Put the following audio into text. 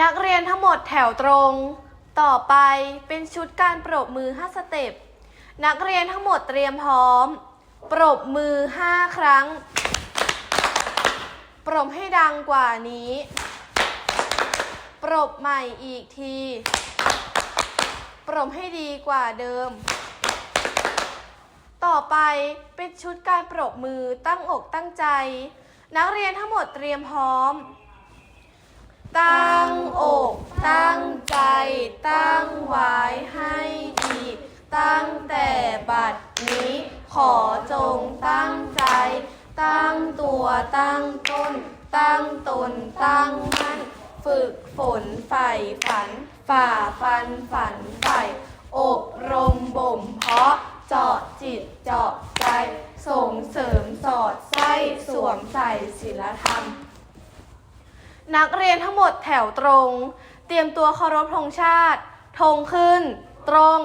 นักเรียนทั้งหมดแถวตรง ต่อไปเป็นชุดการปรบมือ 5 สเต็ป นักเรียนทั้งหมดเตรียมพร้อม ปรบมือ 5 ครั้ง ปรบให้ดังกว่านี้ ปรบใหม่อีกที ปรบให้ดีกว่าเดิม ต่อไปเป็นชุดการปรบมือตั้งอกตั้งใจ นักเรียนทั้งหมดเตรียมพร้อมตั้ง ให้ดีตั้งแต่บัดนี้ ขอจงตั้งใจ ตั้งตัวตั้งต้น ตั้งตนตั้งมั่น ฝึกฝนใฝ่ฝัน ฝ่าฟันฝันใฝ่อบรมบ่มเพาะเจาะจิตเจาะใจ ส่งเสริมสอดไส้สวมใส่ศิลธรรม นักเรียนทั้งหมดแถวตรง เตรียมตัวเคารพธงชาติธงขึ้น ตรง